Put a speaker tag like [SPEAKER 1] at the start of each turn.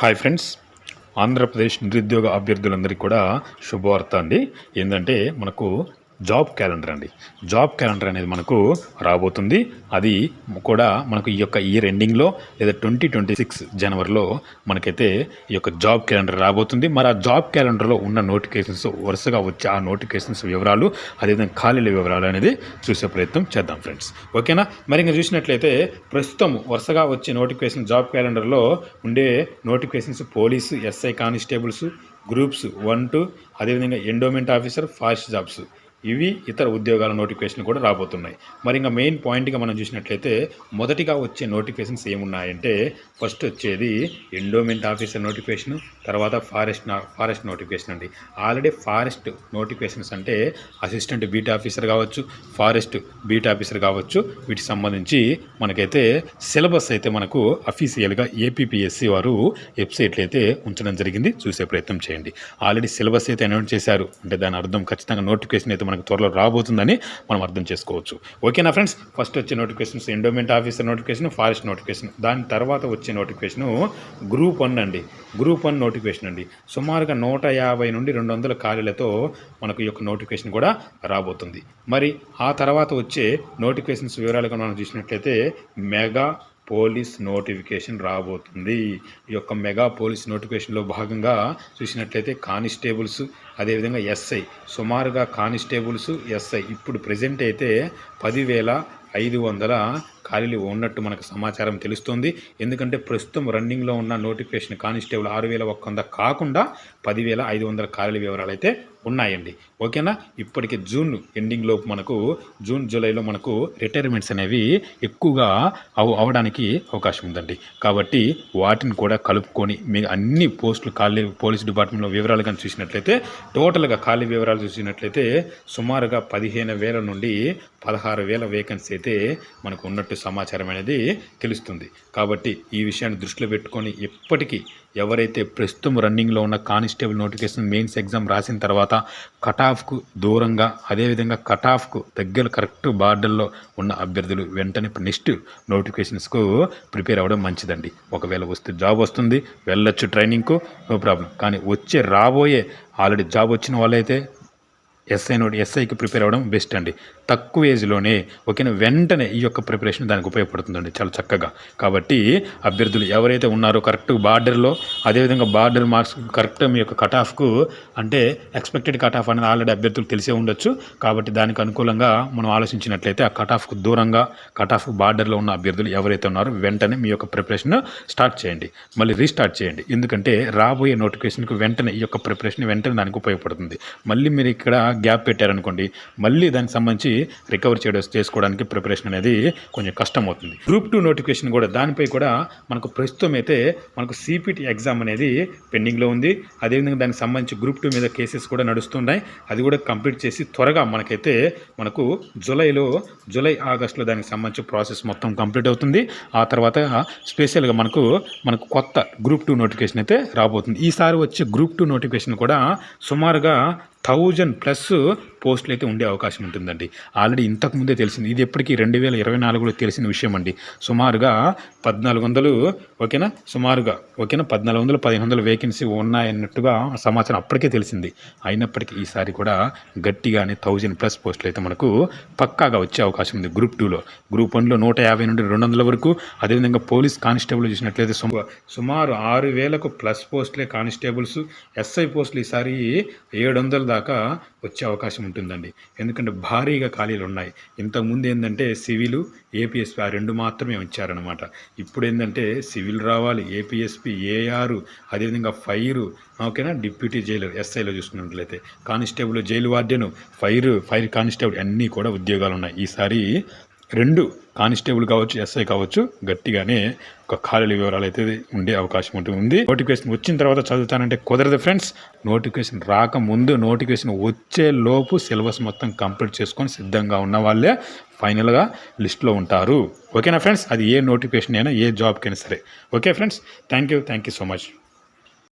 [SPEAKER 1] Hi friends. Andhra Pradesh నిరుద్యోగ అభ్యర్థులందరికీ కూడా శుభవార్త అండి. ఏంటంటే మనకు జాబ్ క్యాలెండర్ అండి. జాబ్ క్యాలెండర్ అనేది మనకు రాబోతుంది. అది కూడా మనకు ఈ యొక్క ఇయర్ ఎండింగ్లో లేదా ట్వంటీ ట్వంటీ సిక్స్ జనవరిలో మనకైతే ఈ యొక్క జాబ్ క్యాలెండర్ రాబోతుంది. మరి ఆ జాబ్ క్యాలెండర్లో ఉన్న నోటిఫికేషన్స్ వరుసగా వచ్చే ఆ నోటిఫికేషన్స్ వివరాలు అదేవిధంగా ఖాళీల వివరాలు అనేది చూసే ప్రయత్నం చేద్దాం ఫ్రెండ్స్. ఓకేనా? మరి ఇంకా చూసినట్లయితే ప్రస్తుతం వరుసగా వచ్చే నోటిఫికేషన్ జాబ్ క్యాలెండర్లో ఉండే notifications police SI constables groups one two అదేవిధంగా ఎండోమెంట్ ఆఫీసర్ ఫారెస్ట్ జాబ్స్. ఇవి ఇతర ఉద్యోగాల నోటిఫికేషన్ కూడా రాబోతున్నాయి. మరి ఇంకా మెయిన్ పాయింట్గా మనం చూసినట్లయితే మొదటిగా వచ్చే నోటిఫికేషన్స్ ఏమున్నాయంటే ఫస్ట్ వచ్చేది ఎండోమెంట్ ఆఫీసర్ నోటిఫికేషన్ తర్వాత ఫారెస్ట్ నా- ఫారెస్ట్ నోటిఫికేషన్ అండి. ఆల్రెడీ ఫారెస్ట్ నోటిఫికేషన్స్ అంటే అసిస్టెంట్ బీట్ ఆఫీసర్ కావచ్చు ఫారెస్ట్ బీట్ ఆఫీసర్ కావచ్చు వీటికి సంబంధించి మనకైతే సిలబస్ అయితే మనకు అఫీషియల్గా ఏపీపీఎస్సి వారు వెబ్సైట్లు అయితే ఉంచడం జరిగింది. చూసే ప్రయత్నం చేయండి. ఆల్రెడీ సిలబస్ అయితే అనౌన్స్ చేశారు. అంటే దాని అర్థం ఖచ్చితంగా నోటిఫికేషన్ అయితే మనకు త్వరలో రాబోతుందని మనం అర్థం చేసుకోవచ్చు. ఓకేనా ఫ్రెండ్స్ ఫస్ట్ వచ్చే notifications endowment officer notification forest notification దాని తర్వాత వచ్చే నోటిఫికేషన్ గ్రూప్ వన్ అండి. గ్రూప్ వన్ నోటిఫికేషన్ అండి. సుమారుగా నూట యాభై నుండి రెండు వందల ఖాళీలతో మనకు ఈ యొక్క నోటిఫికేషన్ కూడా రాబోతుంది. మరి ఆ తర్వాత వచ్చే నోటిఫికేషన్స్ వివరాలుగా మనం చూసినట్లయితే మెగా పోలీస్ నోటిఫికేషన్ రాబోతుంది. ఈ యొక్క మెగా పోలీస్ నోటిఫికేషన్లో భాగంగా చూసినట్లయితే కానిస్టేబుల్స్ అదేవిధంగా ఎస్ఐ. సుమారుగా కానిస్టేబుల్స్ ఎస్ఐ. ఇప్పుడు ప్రజెంట్ అయితే పదివేల ఐదు వందల ఖాళీలు ఉన్నట్టు మనకు సమాచారం తెలుస్తుంది. ఎందుకంటే ప్రస్తుతం రన్నింగ్లో ఉన్న నోటిఫికేషన్ కానిస్టేబుల్ ఆరు వేల ఒక్క వంద కాకుండా పదివేల ఐదు వందల ఖాళీల వివరాలు అయితే ఉన్నాయండి. ఓకేనా? ఇప్పటికి జూన్ ఎండింగ్ లోపు మనకు జూన్ జూలైలో మనకు రిటైర్మెంట్స్ అనేవి ఎక్కువగా అవ అవడానికి అవకాశం ఉందండి. కాబట్టి వాటిని కూడా కలుపుకొని మీ అన్ని పోస్టులు ఖాళీ పోలీస్ డిపార్ట్మెంట్లో వివరాలు కానీ చూసినట్లయితే టోటల్గా ఖాళీ వివరాలు చూసినట్లయితే సుమారుగా పదిహేను వేల నుండి పదహారు వేల వేకెన్సీ అయితే మనకు ఉన్నట్టు సమాచారం అనేది తెలుస్తుంది. కాబట్టి ఈ విషయాన్ని దృష్టిలో పెట్టుకొని ఎప్పటికీ ఎవరైతే ప్రస్తుతం రన్నింగ్లో ఉన్న కానిస్టేబుల్ నోటిఫికేషన్ మెయిన్స్ ఎగ్జామ్ రాసిన తర్వాత కట్ ఆఫ్కు దూరంగా అదేవిధంగా కట్ ఆఫ్కు దగ్గర కరెక్ట్ బార్డర్లో ఉన్న అభ్యర్థులు వెంటనే నెక్స్ట్ నోటిఫికేషన్స్కు ప్రిపేర్ అవ్వడం మంచిదండి. ఒకవేళ వస్తే జాబ్ వస్తుంది వెళ్ళొచ్చు ట్రైనింగ్కు నో ప్రాబ్లం. కానీ వచ్చే రాబోయే ఆల్రెడీ జాబ్ వచ్చిన వాళ్ళైతే ఎస్ఐ నోటి ఎస్ఐకి ప్రిపేర్ అవ్వడం బెస్ట్ అండి. తక్కువ ఏజ్లోనే ఓకేనా వెంటనే ఈ యొక్క ప్రిపరేషన్ దానికి ఉపయోగపడుతుందండి చాలా చక్కగా. కాబట్టి అభ్యర్థులు ఎవరైతే ఉన్నారో కరెక్ట్ బార్డర్లో అదేవిధంగా బార్డర్ మార్క్స్ కరెక్ట్ మీ యొక్క కట్ ఆఫ్కు అంటే ఎక్స్పెక్టెడ్ కట్ ఆఫ్ అనేది ఆల్రెడీ అభ్యర్థులు తెలిసే ఉండొచ్చు. కాబట్టి దానికి అనుకూలంగా మనం ఆలోచించినట్లయితే ఆ కట్ ఆఫ్కు దూరంగా కట్ ఆఫ్ బార్డర్లో ఉన్న అభ్యర్థులు ఎవరైతే ఉన్నారో వెంటనే మీ యొక్క ప్రిపరేషన్ స్టార్ట్ చేయండి. మళ్ళీ రీస్టార్ట్ చేయండి. ఎందుకంటే రాబోయే నోటిఫికేషన్కి వెంటనే ఈ యొక్క ప్రిపరేషన్ వెంటనే దానికి ఉపయోగపడుతుంది. మళ్ళీ మీరు ఇక్కడ గ్యాప్ పెట్టారనుకోండి మళ్ళీ దానికి సంబంధించి రికవర్ చేయడం చేసుకోవడానికి ప్రిపరేషన్ అనేది కొంచెం కష్టం అవుతుంది గ్రూప్ టూ నోటిఫికేషన్ కూడా దానిపై కూడా మనకు ప్రస్తుతం అయితే మనకు సిపిటి ఎగ్జామ్ అనేది పెండింగ్లో ఉంది. అదేవిధంగా దానికి సంబంధించి గ్రూప్ టూ మీద కేసెస్ కూడా నడుస్తున్నాయి. అది కూడా కంప్లీట్ చేసి త్వరగా మనకైతే మనకు జూలైలో జూలై ఆగస్టులో దానికి సంబంధించి ప్రాసెస్ మొత్తం కంప్లీట్ అవుతుంది. ఆ తర్వాత స్పెషల్గా మనకు మనకు కొత్త గ్రూప్ టూ నోటిఫికేషన్ అయితే రాబోతుంది. ఈసారి వచ్చే గ్రూప్ టూ నోటిఫికేషన్ కూడా సుమారుగా థౌజండ్ ప్లస్ పోస్టులు అయితే ఉండే అవకాశం ఉంటుందండి. ఆల్రెడీ ఇంతకు ముందే తెలిసింది. ఇది ఎప్పటికీ రెండు వేల ఇరవై నాలుగులో తెలిసిన విషయం అండి. సుమారుగా పద్నాలుగు వందలు ఓకేనా? సుమారుగా ఓకేనా? పద్నాలుగు వందలు పదిహేను వందలు వేకెన్సీ ఉన్నాయన్నట్టుగా సమాచారం అప్పటికే తెలిసింది. అయినప్పటికీ ఈసారి కూడా గట్టిగానే థౌజండ్ ప్లస్ పోస్టులు అయితే మనకు పక్కాగా వచ్చే అవకాశం ఉంది గ్రూప్ టూలో. గ్రూప్ వన్లో నూట యాభై నుండి రెండు వందల వరకు. అదేవిధంగా పోలీస్ కానిస్టేబుల్ చూసినట్లయితే సుమ- సుమారు ఆరు వేలకు ప్లస్ పోస్టులే కానిస్టేబుల్స్. ఎస్ఐ పోస్టులు ఈసారి ఏడు వందల దాకా వచ్చే అవకాశం ఉంటుందండి. ఎందుకంటే భారీగా ఖాళీలు ఉన్నాయి. ఇంతకుముందు ఏంటంటే సివిలు ఏపీఎస్పీ ఆ రెండు మాత్రమే ఉంచారనమాట ఇప్పుడు ఏంటంటే సివిల్ రావాలి ఏపీఎస్పీ ఏఆర్ అదేవిధంగా ఫైర్ ఓకేనా? డిప్యూటీ జైలర్ ఎస్ఐలో చూసుకున్నట్లయితే. Constable jail warden fire fire constable అన్నీ కూడా ఉద్యోగాలు ఉన్నాయి. ఈసారి రెండు కానిస్టేబుల్ కావచ్చు ఎస్ఐ కావచ్చు గట్టిగానే ఒక ఖాళీల వివరాలు అయితే ఉండే అవకాశం ఉంటుంది నోటిఫికేషన్ వచ్చిన తర్వాత చదువుతానంటే కుదరదు ఫ్రెండ్స్. నోటిఫికేషన్ రాకముందు నోటిఫికేషన్ వచ్చే లోపు సిలబస్ మొత్తం కంప్లీట్ చేసుకొని సిద్ధంగా ఉన్న వాళ్ళే ఫైనల్గా లిస్ట్లో ఉంటారు. ఓకేనా ఫ్రెండ్స్? అది ఏ నోటిఫికేషన్ అయినా ఏ జాబ్కైనా సరే. Okay friends? Thank you. Thank you so much.